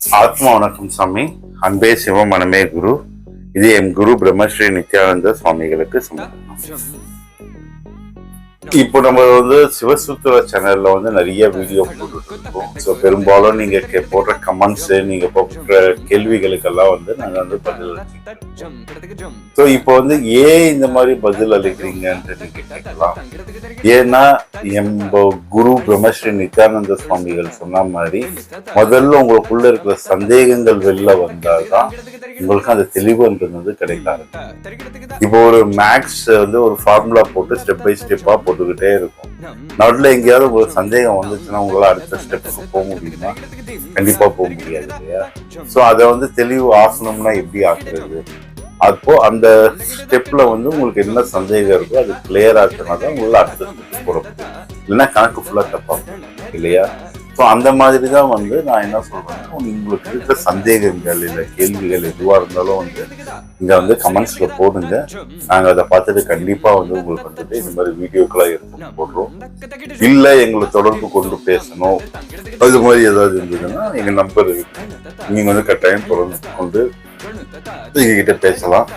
ஆத்மா வணக்கம் சாமி அன்பே சிவ மனமே குரு. இது என் குரு பிரம்மஸ்ரீ நித்யானந்த சுவாமிகளுக்கு சமர்ப்பணம். இப்போ நம்ம வந்து சிவசூத்திர சேனல்ல வந்து நிறைய வீடியோ போட்டுருக்கோம் ஸோ பெரும்பாலும் நீங்க கே- போடுற கமெண்ட்ஸ் நீங்க போடுற கேள்விகளுக்கெல்லாம் வந்து நாங்கள் வந்து பதில் அளிக்கிறோம். ஸோ இப்போ வந்து ஏன் இந்த மாதிரி பதில் அளிக்கிறீங்கன்ட்டு நீங்க கேட்கலாம். ஏன்னா எம்ப குரு பிரம்மஸ்ரீ நித்யானந்த சுவாமிகள் சொன்ன மாதிரி முதல்ல உங்களுக்குள்ள இருக்கிற சந்தேகங்கள் வெளில வந்தால்தான் உங்களுக்கு அந்த தெளிவுன்றது கிடைக்காது. இப்போ ஒரு மேக்ஸ் வந்து ஒரு ஃபார்முலா போட்டு ஸ்டெப் பை ஸ்டெப்பாக போட்டு போட்டுக்கிட்டே இருக்கும். நடுவில் எங்கேயாவது உங்களுக்கு சந்தேகம் வந்துச்சுன்னா உங்களால அடுத்த ஸ்டெப்புக்கு போக முடியுமா? கண்டிப்பா போக முடியாது இல்லையா? ஸோ அதை வந்து தெளிவு ஆக்கணும்னா எப்படி ஆக்குறது? அப்போ அந்த ஸ்டெப்ல வந்து உங்களுக்கு என்ன சந்தேகம் இருக்கோ அது கிளியர் ஆச்சுனா தான் உங்களால அடுத்த ஸ்டெப் முடியும். இல்லைன்னா கணக்கு ஃபுல்லா தப்பா போகும் இல்லையா? ஸோ அந்த மாதிரி தான் வந்து நான் என்ன சொல்கிறேன்னா உங்களுக்கு இருக்கிற சந்தேகங்கள் இல்லை கேள்விகள் எதுவாக இருந்தாலும் வந்து இங்கே வந்து கமெண்ட்ஸில் போடுங்க. நாங்கள் அதை பார்த்துட்டு கண்டிப்பாக வந்து உங்களுக்கு வந்துட்டு இந்த மாதிரி வீடியோக்களாக எடுத்து போடுறோம். இல்லை எங்களை தொடர்பு கொண்டு பேசணும். அது மாதிரி ஏதாவது இருந்ததுன்னா எங்கள் நம்பர் இருக்கு வந்து கட்டாயம் தொடர்பு கொண்டு எங்ககிட்ட பேசலாம்.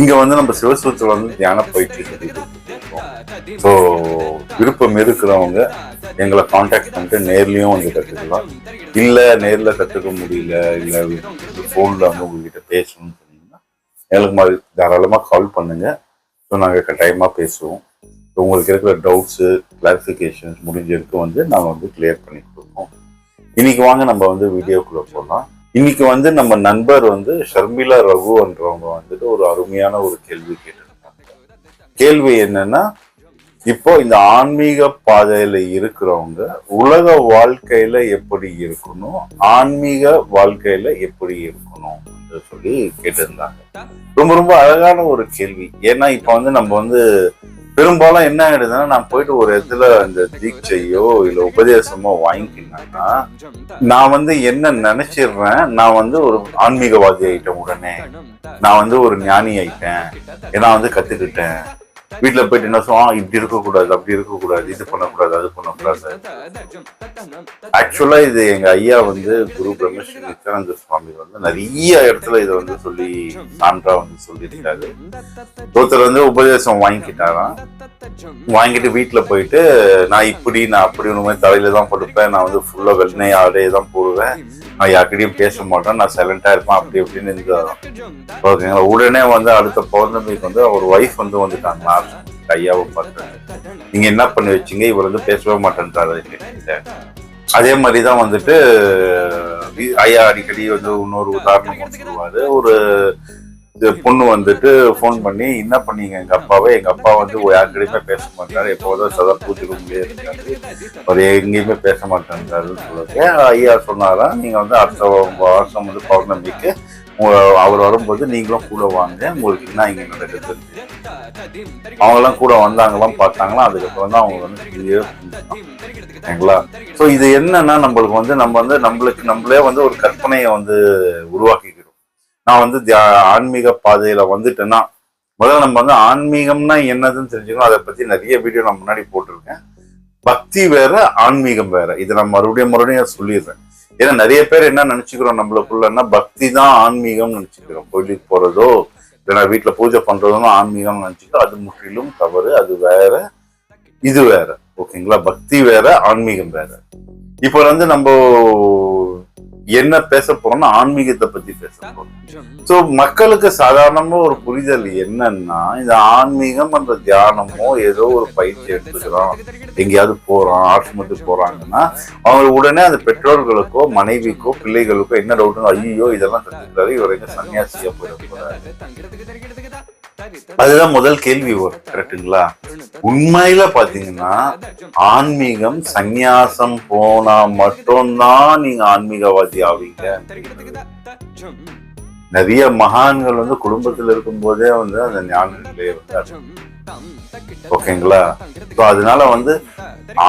இங்க வந்து நம்ம சிவசூத்திரம் வந்து தியான பயிற்சி ஸோ விருப்பம் இருக்கிறவங்க எங்களை காண்டாக்ட் பண்ணிட்டு நேர்லேயும் வந்து கற்றுக்கலாம் இல்லை நேரில் கற்றுக்க முடியல இல்லை ஃபோனில் வந்து உங்ககிட்ட பேசணும்னு சொன்னீங்கன்னா எங்களுக்கு மாதிரி தாராளமாக கால் பண்ணுங்கள் ஸோ நாங்கள் கட்டாயமாக பேசுவோம். ஸோ உங்களுக்கு இருக்கிற டவுட்ஸு கிளாரிஃபிகேஷன்ஸ் முடிஞ்சிருக்கு வந்து நாங்கள் வந்து கிளியர் பண்ணி கொடுப்போம். இன்னைக்கு வாங்க நம்ம வந்து வீடியோக்குள்ளே போகலாம் இன்னைக்கு வந்து நம்ம நண்பர் வந்து ஷர்மிளா ரகுன்றவங்க வந்துட்டு ஒரு அருமையான ஒரு கேள்வி கேட்டிருக்காங்க. கேள்வி என்னன்னா இப்போ இந்த ஆன்மீக பாதையில இருக்கிறவங்க உலக வாழ்க்கையில எப்படி இருக்கணும்? ஆன்மீக வாழ்க்கையில எப்படி இருக்கணும்? சொல்லி கேட்டிருந்தாங்க. ரொம்ப ரொம்ப அழகான ஒரு கேள்வி. ஏன்னா இப்ப வந்து நம்ம வந்து பெரும்பாலும் என்ன ஆயிடுதுன்னா நான் போயிட்டு ஒரு இடத்துல இந்த தீட்சையோ இல்ல உபதேசமோ வாங்கிக்கினாங்கன்னா நான் வந்து என்ன நினைச்சிடுறேன்? நான் வந்து ஒரு ஆன்மீகவாதி ஆயிட்டேன் உடனே. நான் வந்து ஒரு ஞானி ஆயிட்டேன் ஏன்னா வந்து கத்துக்கிட்டேன். வீட்டில் போயிட்டு என்ன சொல்லுவோம் இப்படி இருக்கக்கூடாது அப்படி இருக்கக்கூடாது இது பண்ணக்கூடாது அது பண்ணக்கூடாது. ஆக்சுவலா இது எங்க ஐயா வந்து குரு பிரம்மஸ்ரீ நித்யானந்த சுவாமி வந்து நிறைய இடத்துல இதை வந்து சொல்லி சான்றா வந்து சொல்லியிருக்காரு. ஒருத்தர் வந்து உபதேசம் வாங்கிக்கிட்டாராம். வாங்கிட்டு வீட்டுல போயிட்டு நான் இப்படி நான் அப்படி ஒன்றுமே தலையில தான் படுப்பேன் நான் வந்து ஃபுல்லா வெள்ளை ஆடே தான் போடுவேன். நான் யார்கிட்டையும் பேச மாட்டேன். நான் சைலண்டாக இருப்பேன். அப்படி இப்படின்னு இருந்தாராம் ஓகேங்களா உடனே வந்து அடுத்த பௌர்ணமிக்கு வந்து அவர் ஒய்ஃப் வந்து வந்துட்டாங்க ஐயாவை பார்த்து நீங்க என்ன பண்ணி வச்சீங்க? இவர் வந்து பேசவே மாட்டேன்றாரு அதே மாதிரி தான் வந்துட்டு ஐயா அடிக்கடி வந்து இன்னொரு உதாரணம் சொல்லுவாரு. ஒரு இது பொண்ணு வந்துட்டு ஃபோன் பண்ணி என்ன பண்ணீங்க? எங்க அப்பாவை? எங்க அப்பா வந்து யாருக்கிடையுமே பேச மாட்டாரு. எப்போதும் சதா பூஜை இருக்காரு. அவர் எங்கேயுமே பேச மாட்டேன்றாருன்னு சொல்லுவாங்க ஐயா சொன்னாராம் நீங்க வந்து அடுத்த வருஷம் வந்து பௌர்ணமிக்கு அவர் வரும்போது நீங்களும் கூட வாங்க உங்களுக்கு என்ன இங்கே நடக்குது? அவங்கெல்லாம் கூட வந்தாங்களாம் பார்த்தாங்களாம் அதுக்கப்புறம் தான் அவங்க வந்து clear சரிங்களா ஸோ இது என்னன்னா நம்மளுக்கு வந்து நம்ம வந்து நம்மளுக்கு நம்மளே வந்து ஒரு கற்பனையை வந்து உருவாக்கிக்கிறோம். நான் வந்து தியா- ஆன்மீக பாதையில வந்துட்டேன்னா முதல்ல நம்ம வந்து ஆன்மீகம்னா என்னதுன்னு தெரிஞ்சுக்கணும். அதை பத்தி நிறைய வீடியோ நான் முன்னாடி போட்டிருக்கேன். பக்தி வேற ஆன்மீகம் வேற. இதை நான் மறுபடியும் மறுபடியும் சொல்லிடுறேன். ஏன்னா நிறைய பேர் என்ன நினைச்சுக்கிறோம் நம்மளுக்குள்ளன்னா பக்தி தான் ஆன்மீகம் நினைச்சுக்கிறோம். கோயிலுக்கு போறதோ இல்லைன்னா வீட்டுல பூஜை பண்றதும் ஆன்மீகம் நினைச்சுக்கிறோம் அது முற்றிலும் தவறு அது வேற இது வேற. ஓகேங்களா? பக்தி வேற ஆன்மீகம் வேற. இப்போ வந்து நம்ம என்ன பேச போறோம்னா ஆன்மீகத்தை பத்தி பேச போறோம். ஸோ மக்களுக்கு சாதாரணமா ஒரு புரிதல் என்னன்னா இந்த ஆன்மீகம் அந்த தியானமோ ஏதோ ஒரு பயிற்சி எடுத்துக்கிறோம். எங்கேயாவது போறோம் ஆசிரமத்துக்கு போறாங்கன்னா அவங்க உடனே அந்த பெற்றோர்களுக்கோ மனைவிக்கோ பிள்ளைகளுக்கோ என்ன டவுட்னு ஐயோ இதெல்லாம் கத்துக்கிறாரு இவர் எங்க சன்னியாசியா போயிட போறாரு. அதுதான் முதல் கேள்வி வரும் கரெக்டுங்களா உண்மையில பாத்தீங்கன்னா ஆன்மீகம் சந்நியாசம் போனா மட்டும்தான் நீங்க ஆன்மீகவாதி ஆவீங்க. நிறைய மகான்கள் வந்து குடும்பத்துல இருக்கும் போதே வந்து அந்த ஞான நிலையை வந்து ஓகேங்களா? ஸோ அதனால வந்து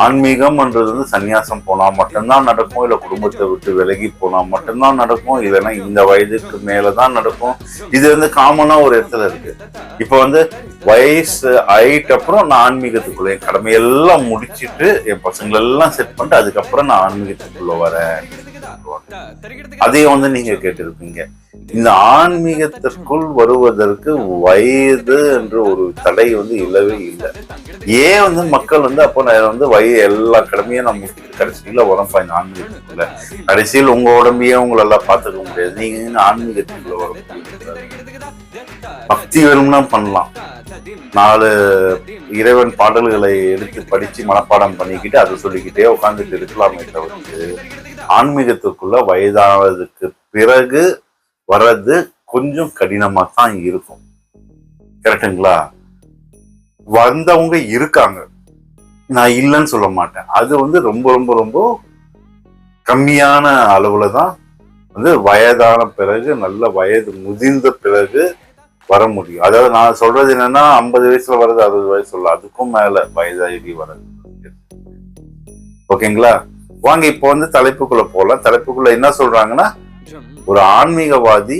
ஆன்மீகம்ன்றது வந்து சந்நியாசம் போனால் மட்டும்தான் நடக்கும் இல்லை குடும்பத்தை விட்டு விலகி போனால் மட்டும்தான் நடக்கும் இல்லைன்னா இந்த வயதுக்கு மேலே தான் நடக்கும். இது வந்து காமனாக ஒரு இடத்துல இருக்கு. இப்போ வந்து வயசு ஆயிட்ட அப்புறம் நான் ஆன்மீகத்துக்குள்ள என் கடமையெல்லாம் முடிச்சிட்டு என் பசங்களெல்லாம் செட் பண்ணிட்டு அதுக்கப்புறம் நான் ஆன்மீகத்துக்குள்ளே வரேன். சொல்லுவாங்க. அதையும் வந்து நீங்க கேட்டிருப்பீங்க. இந்த ஆன்மீகத்திற்குள் வருவதற்கு வயது என்ற ஒரு தடை வந்து இல்லவே இல்லை. ஏன் வந்து மக்கள் வந்து அப்போ நான் வந்து வய எல்லா கடமையும் முடிச்சுட்டு கடைசியில வரப்பா இந்த ஆன்மீகத்துக்குள்ள கடைசியில் உங்க உடம்பையே உங்களெல்லாம் பார்த்துக்க முடியாது. நீங்க ஆன்மீகத்துக்குள்ள வர. பக்தி வேணும்னா பண்ணலாம். நாலு இறைவன் பாடல்களை எடுத்து படிச்சு மனப்பாடம் பண்ணிக்கிட்டு அதை சொல்லிக்கிட்டே உட்காந்துட்டு இருக்கலாமே தவிர்த்து ஆன்மீகத்துக்குள்ள வயதானதுக்கு பிறகு வர்றது கொஞ்சம் கடினமா தான் இருக்கும். கரெக்டுங்களா வந்தவங்க இருக்காங்க. நான் இல்லைன்னு சொல்ல மாட்டேன். அது வந்து ரொம்ப ரொம்ப ரொம்ப கம்மியான அளவுல தான் வந்து வயதான பிறகு நல்ல வயது முதிர்ந்த பிறகு வர முடியும். அதாவது நான் சொல்றது என்னன்னா ஐம்பது வயசுல வர்றது அறுபது வயசு சொல்ல அதுக்கும் மேல வயதாகி வர்றது. ஓகேங்களா? வாங்க இப்போ வந்து தலைப்புக்குள்ள போகலாம் தலைப்புக்குள்ள என்ன சொல்றாங்கன்னா ஒரு ஆன்மீகவாதி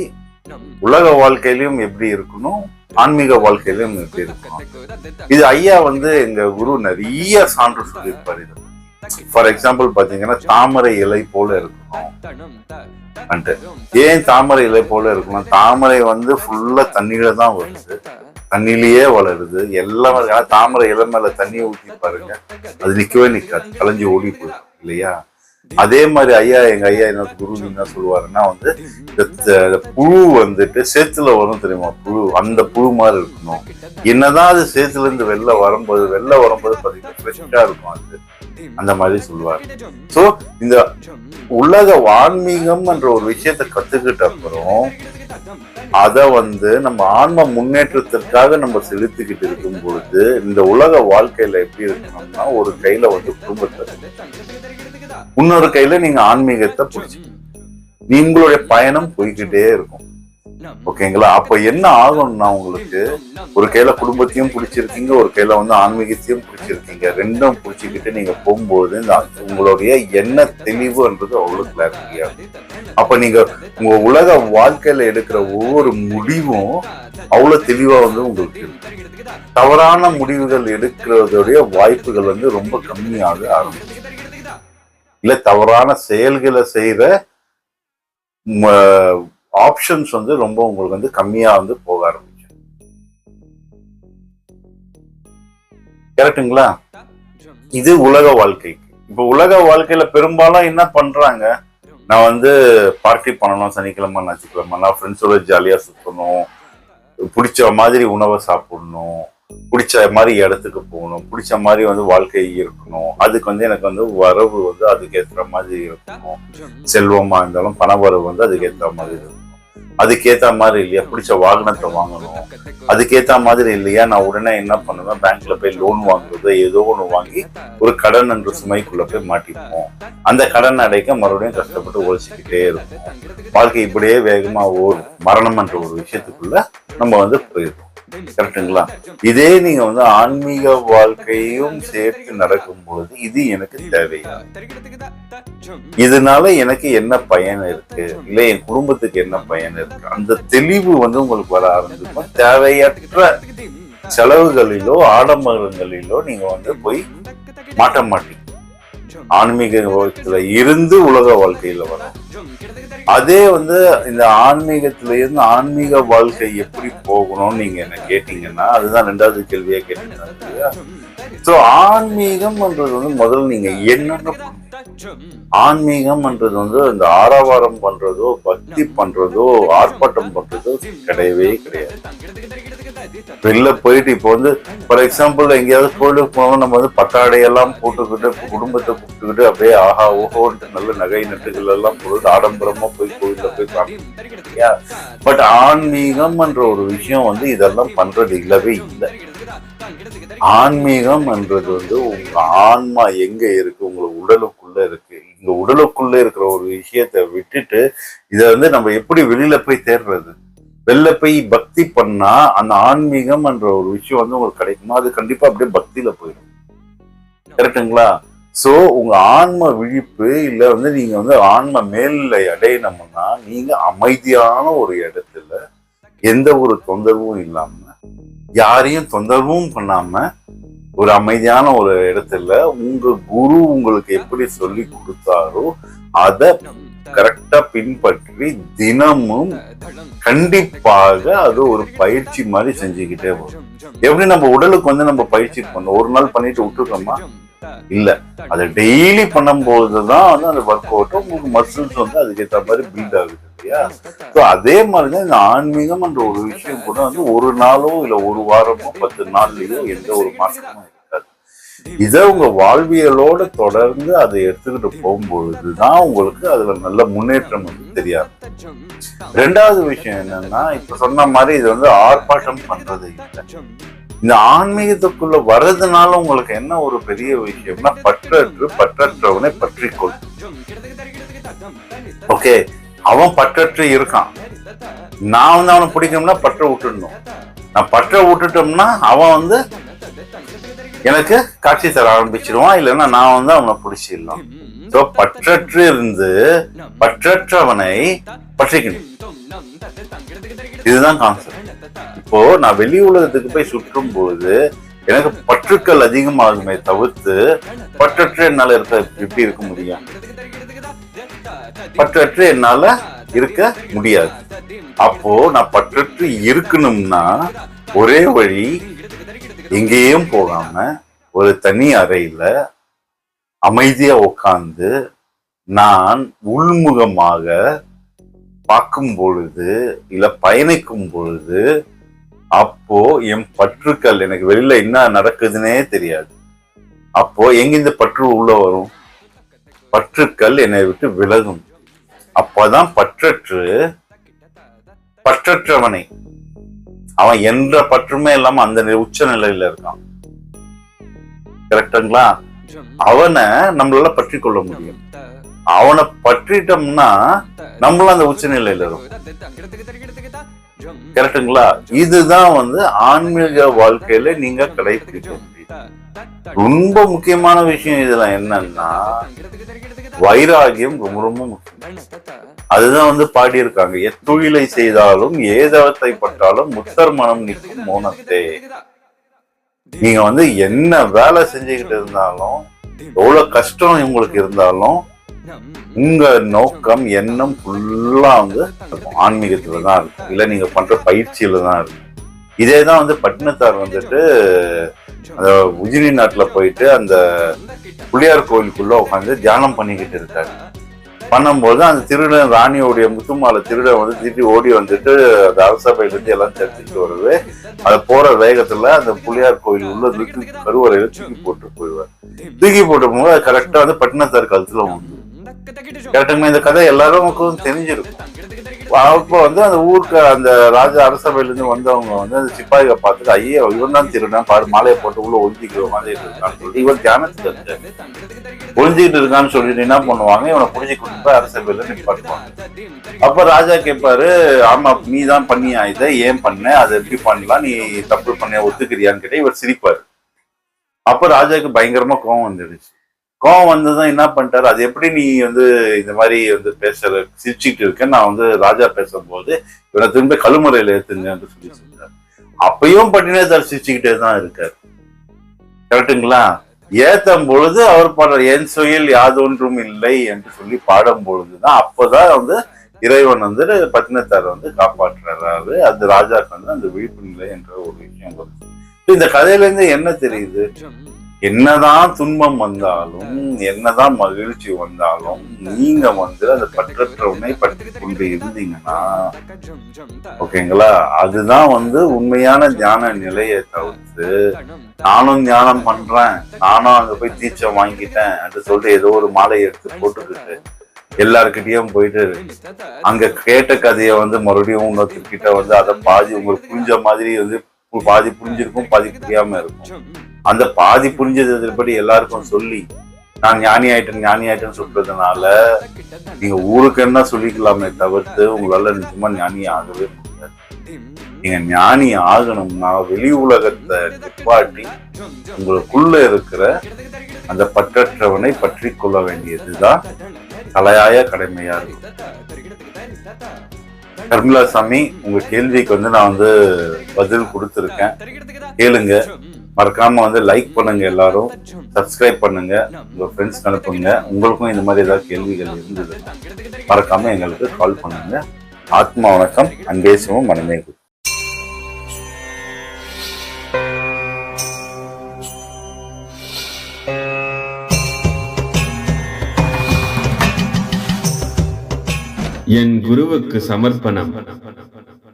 உலக வாழ்க்கையிலும் எப்படி இருக்கணும்? ஆன்மீக வாழ்க்கையிலும் எப்படி இருக்கணும்? இது ஐயா வந்து எங்க குரு நிறைய சான்று சொல்லியிருப்பாரு இது ஃபார் எக்ஸாம்பிள் பாத்தீங்கன்னா தாமரை இலை போல இருக்கணும். ஏன் தாமரை இலை போல இருக்கணும்? தாமரை வந்து ஃபுல்லா தண்ணியில தான் வருது. தண்ணியிலேயே வளருது. எல்லாம் தாமரை இலை மேல தண்ணி ஊற்றி பாருங்க. அது நிக்கவே நிக்காது. கலைஞ்சு ஓடி போயிடும். இல்லையா? அதே மாதிரி ஐயா எங்க ஐயா என்ன குரு என்ன சொல்லுவாருன்னா வந்து இந்த புழு வந்துட்டு சேத்துல வரும் தெரியுமா? புழு அந்த புழு மாதிரி இருக்கணும். என்னதான் அது சேத்துல இருந்து வெளில வரும்போது வெளில வரும்போது பாத்தீங்கன்னா ஃப்ரெஷ்ஷா இருக்கும் அது. அந்த மாதிரி சொல்லுவார். சோ இந்த உலக ஆன்மீகம் என்ற ஒரு விஷயத்தை கத்துக்கிட்ட அப்புறம் அத வந்து நம்ம ஆன்ம முன்னேற்றத்திற்காக நம்ம செலுத்திக்கிட்டு இருக்கும் பொழுது இந்த உலக வாழ்க்கையில எப்படி இருக்கணும்னா ஒரு கையில வந்து குடும்பத்தை இன்னொரு கையில நீங்க ஆன்மீகத்தை பிடிச்சி. உங்களுடைய பயணம் போய்கிட்டே இருக்கும். ஓகேங்களா? அப்ப என்ன ஆகும்னா உங்களுக்கு ஒரு கையில குடும்பத்தையும் பிடிச்சிருக்கீங்க ஒரு கையில வந்து ஆன்மீகத்தையும் பிடிச்சிருக்கீங்க. ரெண்டும் பிடிச்சிக்கிட்டு நீங்க போகும்போது இந்த உங்களுடைய என்ன தெளிவுன்றது அவ்வளவு கிளாரிட்டியா அப்ப நீங்க உங்க உலக வாழ்க்கையில எடுக்கிற ஒவ்வொரு முடிவும் அவ்வளவு தெளிவா வந்து உங்களுக்கு தவறான முடிவுகள் எடுக்கிறதுடைய வாய்ப்புகள் வந்து ரொம்ப கம்மியாக ஆரம்பிச்சு. இல்லை தவறான செயல்களை செய்கிற ஆப்ஷன்ஸ் வந்து ரொம்ப உங்களுக்கு வந்து கம்மியாக வந்து போக ஆரம்பிச்சு கரெக்ட்டுங்களா? இது உலக வாழ்க்கைக்கு இப்போ உலக வாழ்க்கையில பெரும்பாலும் என்ன பண்றாங்க? நான் வந்து பார்ட்டி பண்ணணும் சனிக்கிழமை ஞாயிற்றுக்கிழமை நான் ஃப்ரெண்ட்ஸோட ஜாலியாக சுற்றணும் பிடிச்ச மாதிரி உணவை சாப்பிடணும். பிடிச்ச மாதிரி இடத்துக்கு போகணும். பிடிச்ச மாதிரி வந்து வாழ்க்கை இருக்கணும். அதுக்கு வந்து எனக்கு வந்து வரவு வந்து அதுக்கு ஏற்ற மாதிரி இருக்கணும். செல்வமா இருந்தாலும் பண வரவு வந்து அதுக்கு ஏற்ற மாதிரி இருக்கணும். அதுக்கேற்ற மாதிரி இல்லையா? பிடிச்ச வாகனத்தை வாங்கணும். அதுக்கேற்ற மாதிரி இல்லையா? நான் உடனே என்ன பண்ணுவேன்? பேங்க்ல போய் லோன் வாங்குறது ஏதோ ஒன்று வாங்கி ஒரு கடன் என்ற சுமைக்குள்ள போய் மாட்டிப்போம். அந்த கடன் அடைக்க மறுபடியும் கஷ்டப்பட்டு உழைச்சிக்கிட்டே இருக்கும் வாழ்க்கை இப்படியே வேகமா ஓடும். மரணம் என்ற ஒரு விஷயத்துக்குள்ள நம்ம வந்து போயிருக்கோம் கரெக்டுங்களா? இதே நீங்க வந்து ஆன்மீக வாழ்க்கையும் சேர்த்து நடக்கும்போது இது எனக்கு தேவை. இதனால எனக்கு என்ன பயன் இருக்கு? இல்ல என் குடும்பத்துக்கு என்ன பயன் இருக்கு? அந்த தெளிவு வந்து உங்களுக்கு வர ஆரம்பிக்கும். தேவையற்ற செலவுகளிலோ ஆடம்பரங்களிலோ நீங்க வந்து போய் மாட்ட மாட்டீங்க ஆன்மீகத்துல இருந்து உலக வாழ்க்கையில வரும் அதே வந்து இந்த ஆன்மீகத்துல இருந்து ஆன்மீக வாழ்க்கை எப்படி போகணும்னு நீங்க என்ன கேட்டீங்கன்னா அதுதான் ரெண்டாவது கேள்வியா கேட்டீங்க. ஸோ ஆன்மீகம்ன்றது வந்து முதல்ல நீங்க என்னென்ன ஆன்மீகம்ன்றது வந்து இந்த ஆரவாரம் பண்றதோ பக்தி பண்றதோ ஆர்ப்பாட்டம் பண்றதோ கிடையவே கிடையாது வெளில போயிட்டு இப்போ வந்து ஃபார் எக்ஸாம்பிள் எங்கேயாவது கோயிலுக்கு போனோம் நம்ம வந்து பட்டாடையெல்லாம் போட்டுக்கிட்டு குடும்பத்தை கூப்பிட்டுக்கிட்டு அப்படியே ஆஹா ஓஹோன்ட்டு நல்ல நகை நட்டுகள் எல்லாம் போட்டு ஆடம்பரமா போய் கோயில்ல போய் பார்க்கலையா பட் ஆன்மீகம்ன்ற ஒரு விஷயம் வந்து இதெல்லாம் பண்றது இல்லவே இல்லை ஆன்மீகம் என்றது வந்து உங்க ஆன்மா எங்க இருக்கு உங்க உடலுக்குள்ள இருக்கு. இங்க உடலுக்குள்ள இருக்கிற ஒரு விஷயத்தை விட்டுட்டு இதை வந்து நம்ம எப்படி வெளியில போய் தேடுறது வெளில போய் பக்தி பண்ணா அந்த ஆன்மீகம் என்ற ஒரு விஷயம் வந்து உங்களுக்கு கிடைக்குமா? அது கண்டிப்பா அப்படியே பக்தியில போயிடும். கரெக்டுங்களா சோ உங்க ஆன்ம விழிப்பு இல்ல வந்து நீங்க வந்து ஆன்ம மேல்நிலை அடையணும்னா நீங்க அமைதியான ஒரு இடத்துல எந்த ஒரு தொந்தரவும் இல்லாம யாரையும் தொந்தரவும் பண்ணாம ஒரு அமைதியான ஒரு இடத்துல உங்க குரு உங்களுக்கு எப்படி சொல்லி கொடுத்தாரோ அத கரெக்டா பின்பற்றி தினமும் கண்டிப்பாக அது ஒரு பயிற்சி மாதிரி செஞ்சுக்கிட்டே வரும். எப்படி நம்ம உடலுக்கு வந்து நம்ம பயிற்சி பண்ணோம் ஒரு நாள் பண்ணிட்டு விட்டுருக்கோமா இல்ல. அதை டெய்லி பண்ணும்போது தான் வந்து அந்த ஒர்க் அவுட் உங்களுக்கு மசில்ஸ் வந்து அதுக்கேற்ற மாதிரி பில்ட் ஆகுது. இல்லையா? ஸோ அதே மாதிரி தான் இந்த ஆன்மீகம் என்ற ஒரு விஷயம் கூட வந்து ஒரு நாளோ இல்ல ஒரு வாரமோ பத்து நாள்லயோ எந்த ஒரு மாற்றமும் இருக்காது. இதை உங்க வாழ்வியலோட தொடர்ந்து அதை எடுத்துக்கிட்டு போகும்பொழுது தான் உங்களுக்கு அதுல நல்ல முன்னேற்றம் வந்து தெரியாது ரெண்டாவது விஷயம் என்னன்னா இப்ப சொன்ன மாதிரி இது வந்து ஆர்ப்பாட்டம் பண்றது இந்த ஆன்மீகத்துக்குள்ள வர்றதுனால உங்களுக்கு என்ன ஒரு பெரிய விஷயம்னா பற்றற்று பற்றற்றவனை பற்றிக்கொள். ஓகே அவன் பற்றற்று இருக்கான். நான் வந்து அவனை பிடிக்கணும்னா பற்ற விட்டுடணும். நான் பற்ற விட்டுட்டோம்னா அவன் வந்து எனக்கு காட்சி தர ஆரம்பிச்சிருவான் இல்லைன்னா நான் வந்து அவனை பிடிச்சிடலாம். ஸோ பற்றற்று இருந்து பற்றற்றவனை பற்றிக்கணும். இதுதான் கான்செப்ட் இப்போ நான் வெளி உலகத்துக்கு போய் சுற்றும் போது எனக்கு பற்றுக்கள் அதிகமாகுமே தவிர்த்து பற்றற்று என்னால் இருக்க எப்படி இருக்க முடியும்? பற்றற்று என்னால இருக்க முடியாது. அப்போ நான் பற்றற்று இருக்கணும்னா ஒரே வழி எங்கேயும் போகாம ஒரு தனி அறையில அமைதியா உட்கார்ந்து நான் உள்முகமாக பார்க்கும் பொழுது இல்ல பயணிக்கும் பொழுது அப்போ என் பற்றுக்கள் எனக்கு வெளியில என்ன நடக்குதுன்னே தெரியாது. அப்போ எங்க இந்த பற்று உள்ள வரும்? பற்றுக்கள் என்னை விட்டு விலகும். அப்பதான் பற்றற்று பற்றற்றவனை. அவன் என்ற பற்றுமே இல்லாம அந்த உச்ச நிலையில இருக்கான். கரெக்டுங்களா? அவனை நம்மளால பற்றி கொள்ள முடியும். அவனை பற்றிட்டோம்னா நம்மளும் அந்த உச்ச நிலையில இருக்கும் கரெக்டுங்களா? இதுதான் வந்து ஆன்மீக வாழ்க்கையில நீங்க கடைபிடிக்க முடியும். ரொம்ப முக்கியமான விஷயம் இதுல என்னன்னா வைராகியம் ரொம்ப ரொம்ப முக்கியம். அதுதான் வந்து பாடியிருக்காங்க. எத்தொழிலை செய்தாலும் ஏதவத்தை பட்டாலும் முத்தர் மனம் நிற்கும் மௌனத்தே. நீங்க வந்து என்ன வேலை செஞ்சுக்கிட்டு இருந்தாலும் எவ்வளவு கஷ்டம் உங்களுக்கு இருந்தாலும் உங்க நோக்கம் எண்ணம் ஃபுல்லா வந்து ஆன்மீகத்துல தான் இருக்கும் இல்ல நீங்க பண்ற பயிற்சியில தான் இருக்கும் இதே தான் வந்து பட்டினத்தார் வந்துட்டு அந்த உஜினி நாட்டுல போயிட்டு அந்த புள்ளியார் கோயிலுக்குள்ள உட்காந்து தியானம் பண்ணிக்கிட்டு இருக்காரு. பண்ணும்போது அந்த திருடன் ராணியோடைய முத்துமாலை திருடன் வந்து திருப்பி ஓடி வந்துட்டு அந்த அரசபையில இருந்து எல்லாம் தெரிஞ்சுட்டு வருது. அது போற வேகத்துல அந்த புள்ளியார் கோயில் உள்ள தூக்கி கருவறையில தூக்கி போட்டு போயிடுவார். தூக்கி போட்டு போகும்போது அது கரெக்டா வந்து பட்டினத்தார் கழுத்துல வந்து கரெக்டுங்களா இந்த கதை எல்லாருக்கும் தெரிஞ்சிருக்கும். அப்போ வந்து அந்த ஊருக்கு அந்த ராஜா அரசபையிலேருந்து வந்தவங்க வந்து அந்த சிப்பாயை பார்த்துட்டு ஐயோ இவன் தான் திருடன் பாரு மாலையை போட்டு உள்ள ஒழிஞ்சிக்கிற மாதிரி இருக்கான்னு சொல்லிட்டு இவன் தியானத்துக்கு இருக்காரு ஒழிஞ்சிக்கிட்டு இருக்கான்னு சொல்லிட்டு என்ன பண்ணுவாங்க? இவனை புரிஞ்சு கொண்டு போய் அரசபையில நிப்பாட்டுவாங்க. அப்ப ராஜா கேட்பாரு ஆமா நீ தான் பண்ணியா இதை? ஏன் பண்ண? அதை எப்படி பண்ணலாம்? நீ தப்பு பண்ண ஒத்துக்கிறியான்னு கேட்டா இவர் சிரிப்பாரு. அப்ப ராஜாக்கு பயங்கரமா கோவம் வந்துடுச்சு. கோவம் வந்ததும் என்ன பண்ணிட்டாரு? அது எப்படி நீ வந்து இந்த மாதிரி வந்து பேசுற சிரிச்சுட்டு இருக்க நான் வந்து ராஜா பேசும்போது இவனை திரும்ப கழுமுறையில ஏத்துங்கன்னு சொல்லி சொல்றாரு. அப்பயும் பட்டினேதார் சிரிச்சுக்கிட்டே தான் இருக்காரு. கரெக்டுங்களா ஏத்தும் பொழுது அவர் பாடுற என் சொயில் யாதொன்றும் இல்லை என்று சொல்லி பாடும் பொழுதுதான் அப்பதான் வந்து இறைவன் வந்து பட்டினத்தார் வந்து காப்பாற்றுறாரு. அந்த ராஜாக்கு வந்து அந்த விழிப்பு நிலை என்ற ஒரு விஷயம் வருது இந்த கதையில இருந்து என்ன தெரியுது? என்னதான் துன்பம் வந்தாலும் என்னதான் மகிழ்ச்சி வந்தாலும் நீங்க வந்து அந்த உண்மை பற்றி கொண்டு இருந்தீங்கன்னா ஓகேங்களா? அதுதான் வந்து உண்மையான ஞான நிலையை தவிர்த்து நானும் ஞானம் பண்றேன் நானும் அங்க போய் தீட்சம் வாங்கிட்டேன் அப்படின்னு சொல்லிட்டு ஏதோ ஒரு மாலை எடுத்து போட்டுக்கிட்டு எல்லாருக்கிட்டயும் போயிட்டு அங்க கேட்ட கதையை வந்து மறுபடியும் இன்னொருத்தர்கிட்ட வந்து அதை பாதி உங்களுக்கு புரிஞ்ச மாதிரி வந்து பாதி புரிஞ்சிருக்கும் பாதி புரியாம இருக்கும். அந்த பாதி புரிஞ்சதுபடி எல்லாருக்கும் சொல்லி நான் ஞானி ஆயிட்டேன் ஞானி ஆயிட்டேன்னு சொல்றதுனால நீங்க ஊருக்கு என்ன சொல்லிக்கலாமே தவிர்த்து உங்களால நிச்சயமா ஞானி ஆகவே முடியாது. நீங்க ஞானி ஆகணும்னா வெளி உலகத்தை நிப்பாட்டி உங்களுக்குள்ள இருக்கிற அந்த பற்றற்றவனை பற்றி கொள்ள வேண்டியதுதான் தலையாய கடமையா இருக்கும். கர்மிளா சாமி உங்க கேள்விக்கு வந்து நான் வந்து பதில் கொடுத்துருக்கேன். கேளுங்க. மறக்காம வந்து லைக் பண்ணுங்க எல்லாரும் சப்ஸ்கிரைப் பண்ணுங்க உங்க ஃப்ரெண்ட்ஸ் அனுப்புங்க. உங்களுக்கும் இந்த மாதிரி ஏதாவது கேள்விகள் இருந்தது மறக்காம எங்களுக்கு கால் பண்ணுங்க. ஆத்மா வணக்கம் அன்பே சிவம் மனமே குரு. என் குருவுக்கு சமர்ப்பணம்.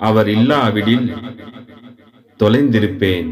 அவர் இல்லாவிடில் தொலைந்திருப்பேன்.